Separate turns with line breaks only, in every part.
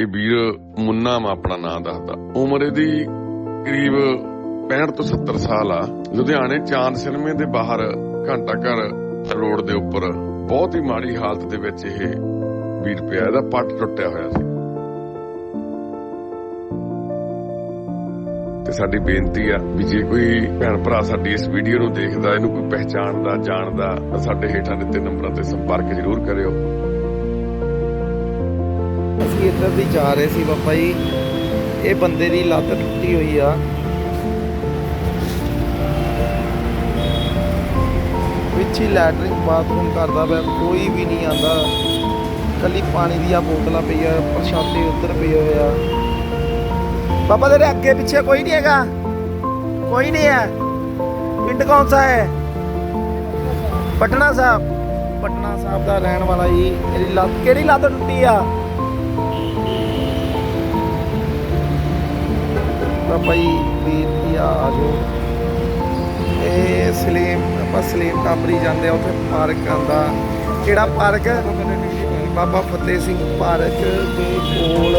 ਇਹ ਵੀਰ ਮੁੰਨਾ ਮਾ ਆਪਣਾ ਨਾਂ ਦੱਸਦਾ। ਉਮਰ ਇਹਦੀ ਕਰੀਬ 65 ਤੋਂ 70 ਸਾਲ ਆ। ਲੁਧਿਆਣੇ ਚਾਂਦ ਸਿਨੇਮੇ ਦੇ ਬਾਹਰ ਘੰਟਾ ਘਰ ਰੋਡ ਦੇ ਉੱਪਰ ਬਹੁਤ ਹੀ ਮਾੜੀ ਹਾਲਤ ਦੇ ਵਿੱਚ ਇਹ ਵੀਰ ਪਿਆ। ਇਹਦਾ ਪੱਟ ਟੁੱਟਿਆ ਹੋਇਆ ਸੀ। ਤੇ ਸਾਡੀ ਬੇਨਤੀ ਆ ਵੀ ਜੇ ਕੋਈ ਭੈਣ ਭਰਾ ਸਾਡੀ ਇਸ ਵੀਡੀਓ ਨੂੰ ਦੇਖਦਾ, ਇਹਨੂੰ ਕੋਈ ਪਹਿਚਾਣਦਾ, ਜਾਣਦਾ, ਤਾਂ ਸਾਡੇ ਹੇਠਾਂ ਦਿੱਤੇ ਨੰਬਰਾਂ ਤੇ ਸੰਪਰਕ ਜ਼ਰੂਰ ਕਰਿਓ।
ਅਸੀਂ ਦੀ ਜਾ ਰਹੇ ਸੀ ਬਾਬਾ ਜੀ। ਇਹ ਬੰਦੇ ਦੀ ਲੱਤ ਟੁੱਟੀ ਹੋਈ ਆ। ਵਿੱਚ ਹੀ ਲੈਟਰਿੰਗ, ਬਾਥਰੂਮ ਕਰਦਾ ਪਿਆ, ਕੋਈ ਵੀ ਨਹੀਂ ਆਂਦਾ। ਕੱਲੀ ਪਾਣੀ ਦੀਆਂ ਬੋਤਲਾਂ ਪਈਆਂ, ਪ੍ਰਸ਼ਾਦੇ ਉੱਧਰ ਪਏ ਹੋਏ ਆ। ਬਾਬਾ, ਤੇਰੇ ਅੱਗੇ ਪਿੱਛੇ ਕੋਈ ਨਹੀਂ ਹੈਗਾ। ਕੋਈ ਨਹੀਂ ਹੈ। ਪਿੰਡ ਕੌਣ ਸਾ ਹੈ? ਪਟਨਾ ਸਾਹਿਬ। ਪਟਨਾ ਸਾਹਿਬ ਦਾ ਰਹਿਣ ਵਾਲਾ ਜੀ। ਇਹਦੀ ਲੱਤ ਕਿਹੜੀ ਲੱਤ ਟੁੱਟੀ ਆ? ਬਾਬਾ ਜੀ ਬੇਨਤੀ ਆ ਆਜੋ ਇਹ ਸਲੀਮ, ਆਪਾਂ ਸਲੀਮ ਟਾਬਰੀ ਜਾਂਦੇ ਆ, ਉੱਥੇ ਪਾਰਕ ਆਂਦਾ ਕਿਹੜਾ ਪਾਰਕ? ਹੈ ਬਾਬਾ ਫਤਿਹ ਸਿੰਘ ਪਾਰਕ ਦੇ ਕੋਲ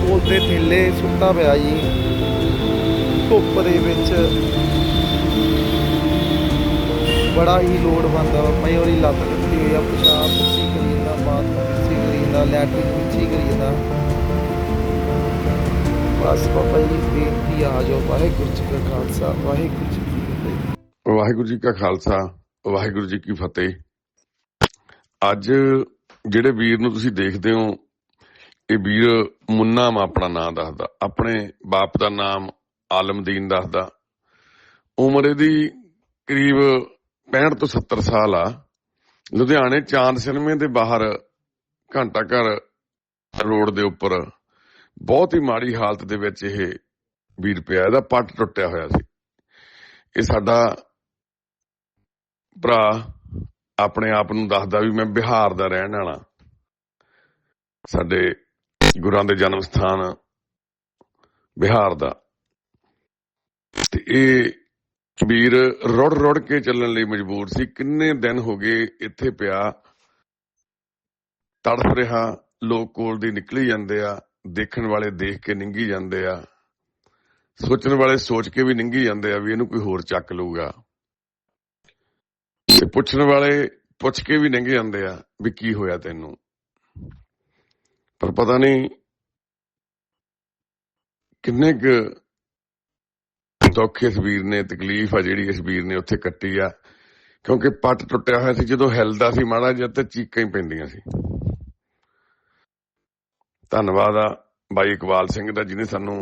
ਕੋਲ ਤੇ ਥੱਲੇ ਸੁੱਤਾ ਪਿਆ ਜੀ। ਧੁੱਪ ਦੇ ਵਿੱਚ। ਬੜਾ ਹੀ ਲੋਡ ਬੰਦਾ ਬਾਬਾ ਜੀ ਉਹਦੀ ਲੱਤ ਟੁੱਟੀ ਹੋਈ ਆ, ਪਿਸ਼ਾਬ ਪਿੱਛੇ ਕਰੀ ਜਾਂਦਾ ਬਾਥਰੂਮ ਪਿੱਛੇ ਕਰੀ ਜਾਂਦਾ ਲੈਟਰਿਨ ਪਿੱਛੇ ਕਰੀ ਜਾਂਦਾ ਬਸ ਬਾਬਾ ਜੀ ਬੇਨਤੀ ਆ ਜਾਓ। ਵਾਹਿਗੁਰੂ ਜੀ ਕਾ ਖਾਲਸਾ, ਵਾਹਿਗੁਰੂ ਜੀ ਕੀ ਫਤਿਹ।
ਵਾਹਿਗੁਰੂ ਜੀ ਕਾ ਖਾਲਸਾ, ਵਾਹਿਗੁਰੂ ਜੀ ਕੀ ਫਤਿਹ। ਅੱਜ ਜਿਹੜੇ ਵੀਰ ਨੂੰ ਤੁਸੀਂ ਦੇਖਦੇ ਹੋ, ਇਹ ਵੀਰ ਮੁੰਨਾ ਮਾ ਆਪਣਾ ਨਾਂ ਦੱਸਦਾ, ਆਪਣੇ ਬਾਪ ਦਾ ਨਾਮ ਆਲਮਦੀਨ ਦੱਸਦਾ। ਉਮਰ ਇਹਦੀ ਕਰੀਬ 65 ਤੋਂ 70 ਸਾਲ ਆ। ਲੁਧਿਆਣੇ ਚਾਂਦ ਸਿਨੇਮੇ ਦੇ ਬਾਹਰ ਘੰਟਾ ਘਰ ਰੋਡ ਦੇ ਉੱਪਰ ਬਹੁਤ ਹੀ ਮਾੜੀ ਹਾਲਤ ਦੇ ਵਿੱਚ ਇਹ ਵੀਰ ਪਿਆ, ਇਹਦਾ ਪੱਟ ਟੁੱਟਿਆ ਹੋਇਆ ਸੀ। ਇਹ ਸਾਡਾ ਭਰਾ ਆਪਣੇ ਆਪ ਨੂੰ ਦੱਸਦਾ ਵੀ ਮੈਂ ਬਿਹਾਰ ਦਾ ਰਹਿਣ ਵਾਲਾ। ਸਾਡੇ ਗੁਰਾਂ ਦੇ ਜਨਮ ਸਥਾਨ ਬਿਹਾਰ ਦਾ। ਤੇ ਇਹ ਵੀਰ ਰੁੜ ਰੁੜ ਕੇ ਚੱਲਣ ਲਈ ਮਜਬੂਰ ਸੀ। ਕਿੰਨੇ ਦਿਨ ਹੋ ਗਏ ਇੱਥੇ ਪਿਆ। ਤੜਫ ਰਿਹਾ, ਲੋਕ ਕੋਲ ਦੀ ਨਿਕਲੀ ਜਾਂਦੇ ਆ। ਦੇਖਣ ਵਾਲੇ ਦੇਖ ਕੇ ਨਿੰਗੀ ਜਾਂਦੇ ਆ, ਸੋਚਣ ਵਾਲੇ ਸੋਚ ਕੇ ਵੀ ਨਿੰਗੀ ਜਾਂਦੇ ਆ ਵੀ ਇਹਨੂੰ ਕੋਈ ਹੋਰ ਚੱਕ ਲਊਗਾ। ਤੇ ਪੁੱਛਣ ਵਾਲੇ ਪੁੱਛ ਕੇ ਵੀ ਨਿੰਗੇ ਜਾਂਦੇ ਆ ਵੀ ਕੀ ਹੋਇਆ ਤੈਨੂੰ। ਪਰ ਪਤਾ ਨਹੀਂ ਕਿੰਨੇ ਕੁ ਦੁੱਖ ਇਸ ਵੀਰ ਨੇ, ਤਕਲੀਫ ਆ ਜਿਹੜੀ ਇਸ ਵੀਰ ਨੇ ਉੱਥੇ ਕੱਟੀ ਆ, ਕਿਉਂਕਿ ਪੱਟ ਟੁੱਟਿਆ ਹੋਇਆ ਸੀ, ਜਦੋਂ ਹਿਲਦਾ ਸੀ ਮਾੜਾ ਜਿਹਾ ਤੇ ਚੀਕਾਂ ਹੀ ਪੈਂਦੀਆਂ ਸੀ। ਧੰਨਵਾਦ ਆ। ਬਾਈ ਇਕਬਾਲ ਸਿੰਘ ਦਾ ਜਿਹਨੇ ਸਾਨੂੰ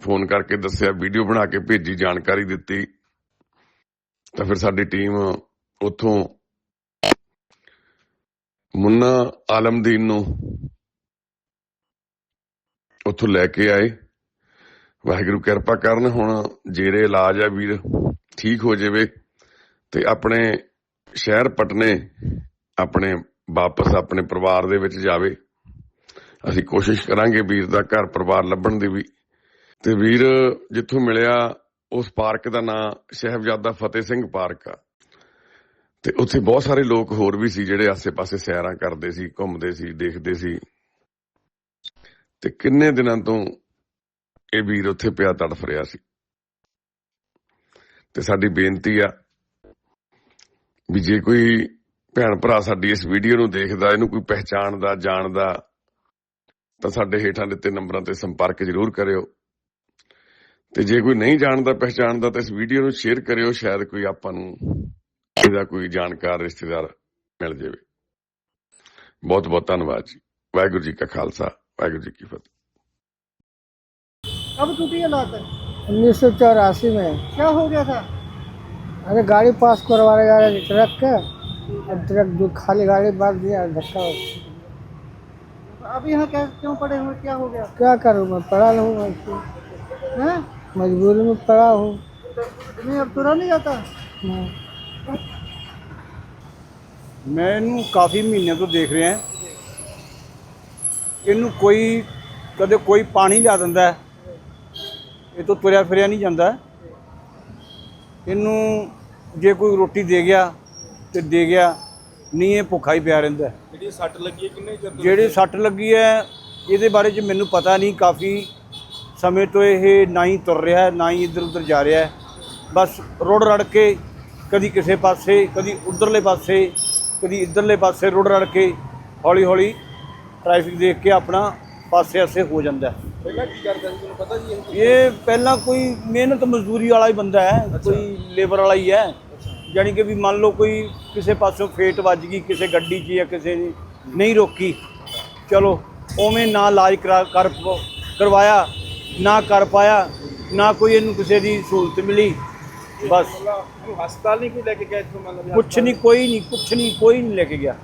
ਫੋਨ ਕਰਕੇ ਦੱਸਿਆ, ਵੀਡੀਓ ਬਣਾ ਕੇ ਭੇਜੀ, ਜਾਣਕਾਰੀ ਦਿੱਤੀ। ਤਾਂ ਫਿਰ ਸਾਡੀ ਟੀਮ ਉੱਥੋਂ ਮੁੰਨਾ ਆਲਮਦੀਨ ਨੂੰ ਉੱਥੋਂ ਲੈ ਕੇ ਆਏ। ਵਾਹਿਗੁਰੂ ਕਿਰਪਾ ਕਰਨ, ਹੁਣ ਜੇਰੇ ਇਲਾਜ ਆ ਵੀਰ, ਠੀਕ ਹੋ ਜਾਵੇ ਤੇ ਆਪਣੇ ਸ਼ਹਿਰ ਪਟਨੇ ਆਪਣੇ ਵਾਪਸ ਆਪਣੇ ਪਰਿਵਾਰ ਦੇ ਵਿੱਚ ਜਾਵੇ। ਅਸੀਂ ਕੋਸ਼ਿਸ਼ ਕਰਾਂਗੇ ਵੀਰ ਦਾ ਘਰ ਪਰਿਵਾਰ ਲੱਭਣ ਦੀ ਵੀ। ਤੇ ਵੀਰ, ਜਿੱਥੋਂ ਮਿਲਿਆ, ਉਸ ਪਾਰਕ ਦਾ ਨਾਂ ਸ਼ਹਿਬਜ਼ਾਦਾ ਫਤਿਹ ਸਿੰਘ ਪਾਰਕ ਆ। ਤੇ ਉੱਥੇ ਬਹੁਤ ਸਾਰੇ ਲੋਕ ਹੋਰ ਵੀ ਸੀ ਜਿਹੜੇ ਆਸੇ-ਪਾਸੇ ਸੈਰਾਂ ਕਰਦੇ ਸੀ, ਘੁੰਮਦੇ ਸੀ, ਦੇਖਦੇ ਸੀ। ਤੇ ਕਿੰਨੇ ਦਿਨਾਂ ਤੋਂ ਇਹ ਵੀਰ ਉੱਥੇ ਪਿਆ ਤੜਫ ਰਿਹਾ ਸੀ। ਤੇ ਸਾਡੀ ਬੇਨਤੀ ਆ ਵੀ ਜੇ ਕੋਈ ਭੈਣ ਭਰਾ ਸਾਡੀ ਇਸ ਵੀਡੀਓ ਨੂੰ ਦੇਖਦਾ, ਇਹਨੂੰ ਕੋਈ ਪਹਿਚਾਣਦਾ, ਜਾਣਦਾ ਤਾਂ ਸਾਡੇ ਹੇਠਾਂ ਦਿੱਤੇ ਨੰਬਰਾਂ ਤੇ ਸੰਪਰਕ ਜ਼ਰੂਰ ਕਰਿਓ ਤੇ ਜੇ ਕੋਈ ਨਹੀਂ ਜਾਣਦਾ ਪਹਿਚਾਣਦਾ ਤਾਂ ਇਸ ਵੀਡੀਓ ਨੂੰ ਸ਼ੇਅਰ ਕਰਿਓ ਸ਼ਾਇਦ ਕੋਈ ਆਪਾਂ ਨੂੰ ਇਹਦਾ ਕੋਈ ਜਾਣਕਾਰ ਰਿਸ਼ਤੇਦਾਰ ਮਿਲ ਜਾਵੇ ਬਹੁਤ ਬਹੁਤ ਧੰਨਵਾਦ ਜੀ ਵਾਹਿਗੁਰੂ ਜੀ ਕਾ ਖਾਲਸਾ ਵਾਹਿਗੁਰੂ ਜੀ ਕੀ ਫਤਿਹ
कब टूटी है लात
उन्नीस सौ चौरासी में
क्या हो गया था
अरे गाड़ी पास करवाने जा रहे थे ट्रक के और ट्रक जो खाली गाड़ी मार दिया धक्का
अब यहाँ क्या क्यों पड़े हुए क्या हो गया
क्या करूँ मैं पड़ा हूँ ऐसे।
हैं
मजबूरी में पड़ा हूँ
नहीं अब तुरा नहीं जाता
मैं
ਮੈਂ ਇਹਨੂੰ ਕਾਫੀ ਮਹੀਨਿਆਂ ਤੋਂ ਦੇਖ ਰਿਹਾ ਇਹਨੂੰ ਕੋਈ ਕਦੇ ਕੋਈ ਪਾਣੀ ਲਿਆ ਦਿੰਦਾ ਹੈ। ਇਹ ਤੋਂ ਤੁਰਿਆ ਫਿਰਿਆ ਨਹੀਂ ਜਾਂਦਾ ਇਹਨੂੰ ਜੇ ਕੋਈ ਰੋਟੀ ਦੇ ਗਿਆ ਤੇ ਦੇ ਗਿਆ ਨਹੀਂ ਇਹ ਭੁੱਖਾ ਹੀ ਪਿਆ ਰਹਿੰਦਾ। ਜਿਹੜੀ ਸੱਟ ਲੱਗੀ ਹੈ ਕਿੰਨੇ ਚਿਰ ਜਿਹੜੀ ਸੱਟ ਲੱਗੀ ਹੈ ਇਹਦੇ ਬਾਰੇ 'ਚ ਮੈਨੂੰ ਪਤਾ ਨਹੀਂ ਕਾਫੀ ਸਮੇਂ ਤੋਂ ਇਹ ਨਾ ਹੀ ਤੁਰ ਰਿਹਾ ਹੈ ਨਾ ਹੀ ਇੱਧਰ ਉੱਧਰ ਜਾ ਰਿਹਾ ਹੈ। ਬਸ ਰੋੜ ਰੜ ਕੇ ਕਦੀ ਕਿਸੇ ਪਾਸੇ ਕਦੀ ਉਧਰਲੇ ਪਾਸੇ ਕਦੀ ਇੱਧਰਲੇ ਪਾਸੇ ਰੋੜ ਰੜ ਕੇ ਹੌਲੀ ਹੌਲੀ ਟ੍ਰੈਫਿਕ ਦੇਖ ਕੇ ਆਪਣਾ ਪਾਸੇ ਆਸੇ ਹੋ ਜਾਂਦਾ ਹੈ।
ਪਹਿਲਾਂ ਕੀ ਕਰਦਾ ਸੀ ਤੁਹਾਨੂੰ ਪਤਾ ਜੀ ਇਹ?
ਇਹ ਪਹਿਲਾਂ ਕੋਈ ਮਿਹਨਤ ਮਜ਼ਦੂਰੀ ਵਾਲਾ ਹੀ ਬੰਦਾ ਹੈ ਕੋਈ ਲੇਬਰ ਵਾਲਾ ਹੀ ਹੈ। ਯਾਨੀ ਕਿ ਵੀ ਮੰਨ ਲਓ ਕੋਈ ਕਿਸੇ ਪਾਸੋਂ ਫੇਟ ਵੱਜ ਗਈ ਕਿਸੇ ਗੱਡੀ 'ਚ ਜਾਂ ਕਿਸੇ ਨੇ ਨਹੀਂ ਰੋਕੀ। ਚਲੋ ਉਵੇਂ ਨਾ ਇਲਾਜ ਕਰਾ ਕਰ ਕਰਵਾਇਆ ਨਾ ਕਰ ਪਾਇਆ ਨਾ ਕੋਈ ਇਹਨੂੰ ਕਿਸੇ ਦੀ ਸਹੂਲਤ ਮਿਲੀ ਬਸ।
ਹਸਪਤਾਲ ਨਹੀਂ ਕੋਈ ਲੈ ਕੇ ਗਿਆ ਇੱਥੋਂ ਮੰਨ ਲਓ
ਕੁਛ ਨਹੀਂ ਕੋਈ ਨਹੀਂ ਕੁਛ ਨਹੀਂ ਕੋਈ ਨਹੀਂ ਲੈ ਕੇ ਗਿਆ।